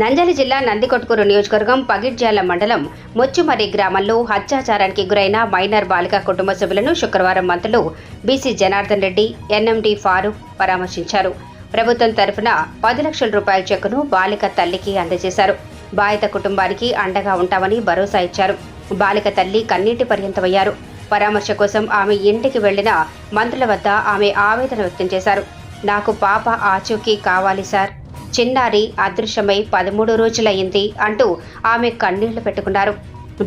నంద్యాల జిల్లా నందికొట్కూరు నియోజకవర్గం పగిడ్జాల మండలం మొచ్చుమర్రి గ్రామంలో హత్యాచారానికి గురైన మైనర్ బాలిక కుటుంబ సభ్యులను శుక్రవారం మంత్రులు బీసీ జనార్దన్ రెడ్డి ఎన్ఎండి ఫారూక్ పరామర్శించారు. ప్రభుత్వం తరఫున పది లక్షల రూపాయల చెక్కును బాలిక తల్లికి అందజేశారు. బాధిత కుటుంబానికి అండగా ఉంటామని భరోసా ఇచ్చారు. బాలిక తల్లి కన్నీటి పర్యంతమయ్యారు. పరామర్శ కోసం ఆమె ఇంటికి వెళ్ళిన మంత్రుల వద్ద ఆమె ఆవేదన వ్యక్తం చేశారు. నాకు పాప ఆచూకీ కావాలి సార్. చిన్నారి అదృశ్యమై పదమూడు రోజులయ్యింది అంటూ ఆమె కన్నీళ్ళు పెట్టుకున్నారు.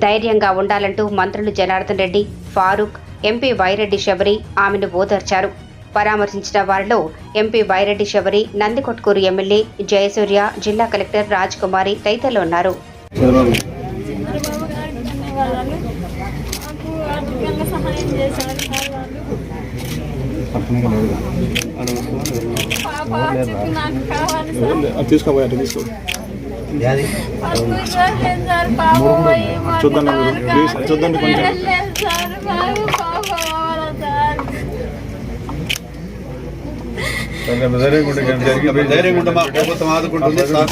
ధైర్యంగా ఉండాలంటూ మంత్రులు జనార్దన్ రెడ్డి ఫారూక్ ఎంపీ వైరెడ్డి శబరి ఆమెను ఓదార్చారు. పరామర్శించిన వారిలో ఎంపీ వైరెడ్డి శబరి నందికొట్కూరు ఎమ్మెల్యే జయసూర్య జిల్లా కలెక్టర్ రాజ్ కుమారి తదితరులు ఉన్నారు. సహాయం చేశారు సార్ వాళ్ళు పాప చెప్పి నాకు కావాలి సార్ తీసుకోబోయే అటు తీసుకో చూద్దాం చూద్దాం కొంచెం. ధైర్యంగా ఉంటే మా ప్రభుత్వం ఆదుకుంటుంది సార్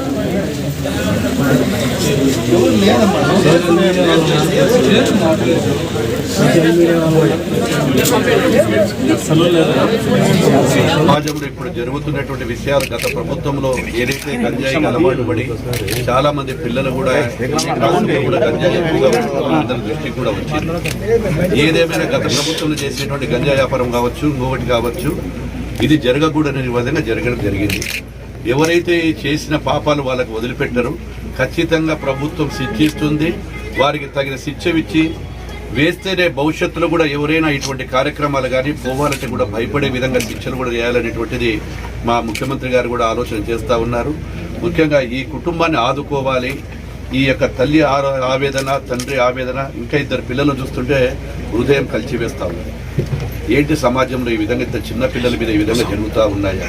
సమాజంలో ఇప్పుడు జరుగుతున్నటువంటి విషయాలు గత ప్రభుత్వంలో ఏదైతే గంజాయి అలవాటు పడి చాలా మంది పిల్లలు కూడా కూడా గంజాయి అందరి దృష్టికి కూడా వచ్చింది. ఏదేమైనా గత ప్రభుత్వంలో చేసేటువంటి గంజా వ్యాపారం కావచ్చు ఇంకొకటి కావచ్చు ఇది జరగకూడని విధంగా జరగడం జరిగింది. ఎవరైతే చేసిన పాపాలు వాళ్ళకు వదిలిపెట్టరు ఖచ్చితంగా ప్రభుత్వం శిక్షిస్తుంది వారికి తగిన శిక్ష ఇచ్చి వేస్తేనే భవిష్యత్తులో కూడా ఎవరైనా ఇటువంటి కార్యక్రమాలు కానీ పోవాలంటే కూడా భయపడే విధంగా శిక్షలు కూడా చేయాలనేటువంటిది మా ముఖ్యమంత్రి గారు కూడా ఆలోచన చేస్తూ ఉన్నారు. ముఖ్యంగా ఈ కుటుంబాన్ని ఆదుకోవాలి. ఈ యొక్క తల్లి ఆవేదన తండ్రి ఆవేదన ఇంకా ఇద్దరు పిల్లలు చూస్తుంటే హృదయం కలిచివేస్తా ఉంది. ఏంటి సమాజంలో ఈ విధంగా ఇంత చిన్న పిల్లల మీద ఈ విధంగా జరుగుతూ ఉన్నాయా?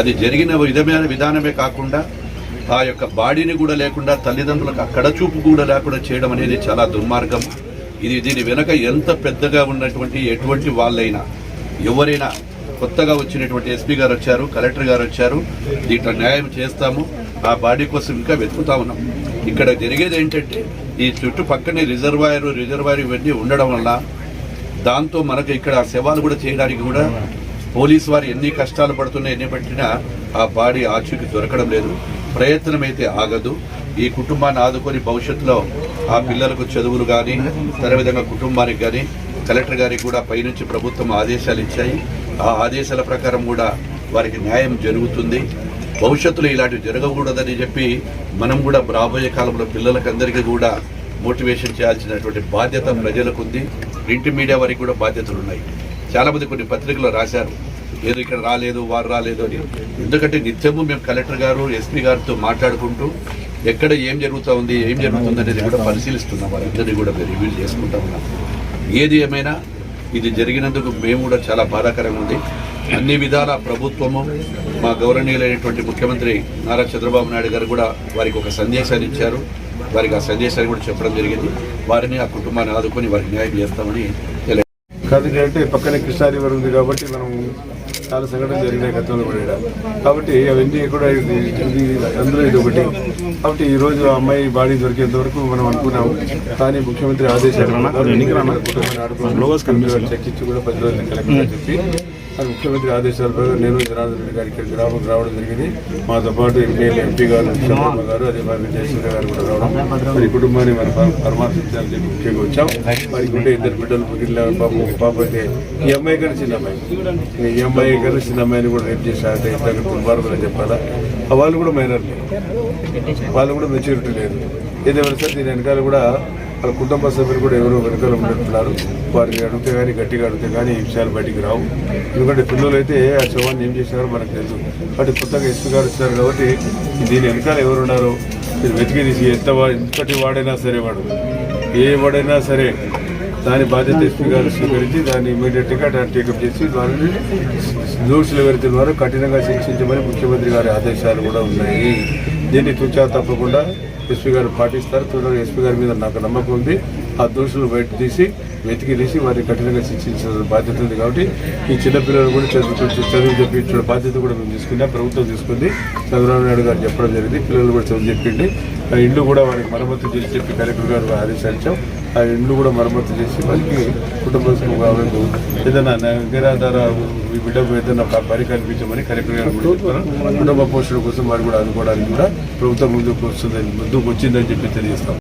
అది జరిగిన విధమైన విధానమే కాకుండా ఆ యొక్క బాడీని కూడా లేకుండా తల్లిదండ్రులకు అక్కడ చూపు కూడా లేకుండా చేయడం అనేది చాలా దుర్మార్గం. ఇది దీని వెనక ఎంత పెద్దగా ఉన్నటువంటి ఎటువంటి వాళ్ళైనా ఎవరైనా కొత్తగా వచ్చినటువంటి ఎస్పీ గారు వచ్చారు కలెక్టర్ గారు వచ్చారు దీంట్లో న్యాయం చేస్తాము ఆ బాడీ కోసం ఇంకా వెతుకుతా ఉన్నాం. ఇక్కడ జరిగేది ఏంటంటే ఈ చుట్టుపక్కనే రిజర్వాయర్ రిజర్వాయర్ ఇవన్నీ ఉండడం వల్ల దాంతో మనకు ఇక్కడ శవాలు కూడా చేయడానికి కూడా పోలీసు వారు ఎన్ని కష్టాలు పడుతున్నాయి ఎన్ని పట్టినా ఆ బాడీ ఆచూకి దొరకడం లేదు. ప్రయత్నం అయితే ఆగదు. ఈ కుటుంబాన్ని ఆదుకొని భవిష్యత్తులో ఆ పిల్లలకు చదువులు కానీ తరవిధంగా కుటుంబానికి కానీ కలెక్టర్ గారికి కూడా పైనుంచి ప్రభుత్వం ఆదేశాలు ఇచ్చాయి. ఆ ఆదేశాల ప్రకారం కూడా వారికి న్యాయం జరుగుతుంది. భవిష్యత్తులో ఇలాంటివి జరగకూడదని చెప్పి మనం కూడా రాబోయే కాలంలో పిల్లలకందరికీ కూడా మోటివేషన్ చేయాల్సినటువంటి బాధ్యత ప్రజలకు ఉంది. ప్రింట్ మీడియా వారికి కూడా బాధ్యతలు ఉన్నాయి చాలామంది కొన్ని పత్రికలు రాశారు. ఏదో ఇక్కడ రాలేదు వారు రాలేదు అని. ఎందుకంటే నిత్యము మేము కలెక్టర్ గారు ఎస్పీ గారితో మాట్లాడుకుంటూ ఎక్కడ ఏం జరుగుతూ ఉంది ఏం జరుగుతుంది అనేది కూడా పరిశీలిస్తున్నాం. వారందరినీ కూడా రివ్యూ చేసుకుంటా ఉన్నాం. ఏది ఏమైనా ఇది జరిగినందుకు మేము కూడా చాలా బాధాకరంగా ఉంది. అన్ని విధాల ప్రభుత్వము మా గౌరవనీయులైనటువంటి ముఖ్యమంత్రి నారా చంద్రబాబు నాయుడు గారు కూడా వారికి ఒక సందేశాన్ని ఇచ్చారు. వారికి ఆ సందేశాన్ని కూడా చెప్పడం జరిగింది. వారిని ఆ కుటుంబాన్ని ఆదుకొని వారికి న్యాయం చేస్తామని తెలియదు కాదు అంటే పక్కనే కృష్ణా రివర్ ఉంది కాబట్టి మనం చాలా సంఘటనలు జరిగినాయి గతంలో కూడా. కాబట్టి అవన్నీ కూడా ఇది ఇది అందులో ఇది ఒకటి. కాబట్టి ఈ రోజు అమ్మాయి బాడీ దొరికేంత వరకు మనం అనుకున్నాము. కానీ ముఖ్యమంత్రి ఆదేశాలు చర్చించి కూడా పది రోజులు కలెక్టర్ చెప్పి అది ముఖ్యమంత్రి ఆదేశాల ప్రకారం నేను జనార్దన్ రెడ్డి గారి ఇక్కడ గ్రామం రావడం జరిగింది. మాతో పాటు ఎంపీ ఎంపీ గారు శర్మ గారు అదే మరి జయసూర్య గారు కూడా రావడం. మరి కుటుంబాన్ని మరి పర- పరామర్శించాలని చెప్పి ముఖ్యంగా వచ్చాం. మరి ఉండే ఇద్దరు బిడ్డలు పుట్టిన పాప పాప అయితే ఈ అమ్మాయి కన్నా చిన్న అమ్మాయి. ఈ అమ్మాయి కన్నా చిన్న అమ్మాయిని కూడా రేపు చేశారంటే ఇద్దరు దుర్మార్గులు చెప్పాలా? వాళ్ళు కూడా మైనర్ వాళ్ళు కూడా మెచ్యూరిటీ లేదు. ఏదేమైనా సరే? దీని వెనకాల కూడా వాళ్ళ కుటుంబ సభ్యులు కూడా ఎవరో వెనకాల ఉన్నట్టున్నారు వారిని అడిగితే కానీ గట్టిగా అడిగితే కానీ ఈ విషయాలు బయటికి రావు. ఎందుకంటే పిల్లలు అయితే ఆ శవాన్ని ఏం చేశారో మనకు తెలుసు. కాబట్టి కొత్తగా ఎస్పీ గారు వచ్చారు కాబట్టి దీని వెనకాల ఎవరున్నారు మీరు వెతికి తీసి ఎంత ఎంతటి వాడైనా సరే వాడు. ఏ వాడైనా సరే దాని బాధ్యత ఎస్పీ గారు స్వీకరించి దాన్ని ఇమీడియట్గా టేకప్ చేసి వారిని దోషులు ఎవరైతే వారు కఠినంగా శిక్షించమని ముఖ్యమంత్రి గారి ఆదేశాలు కూడా ఉన్నాయి. దీన్ని తుచా తప్పకుండా ఎస్పీ గారు పాటిస్తారు. త్వరగా ఎస్పీ గారి మీద నాకు నమ్మకం ఉంది. ఆ దోషులు బయట తీసి వెతికి తీసి వారిని కఠినంగా శిక్షించిన బాధ్యత ఉంది కాబట్టి ఈ చిన్నపిల్లలు కూడా చదువు చదువు చెప్పించిన బాధ్యత కూడా మేము తీసుకున్నాం. ప్రభుత్వం తీసుకుంది. చంద్రబాబు నాయుడు గారు చెప్పడం జరిగింది. పిల్లలు కూడా చదువు చెప్పిండి ఆ కూడా వారికి మరమ్మతు చేసి చెప్పి కలెక్టర్ గారు ఆదేశించాం ఆ ఇండ్లు కూడా మరమ్మతు చేసి వారికి కుటుంబ వాళ్ళకు ఏదైనా నిరాధార ఈ బిడ్డకు ఏదైనా పని కల్పించమని కలెక్టర్ గారు కుటుంబ పోషణ కోసం వారు కూడా అనుకోవడానికి కూడా ప్రభుత్వం ముందుకు వస్తుందని ముందుకు వచ్చిందని చెప్పి తెలియజేస్తాం.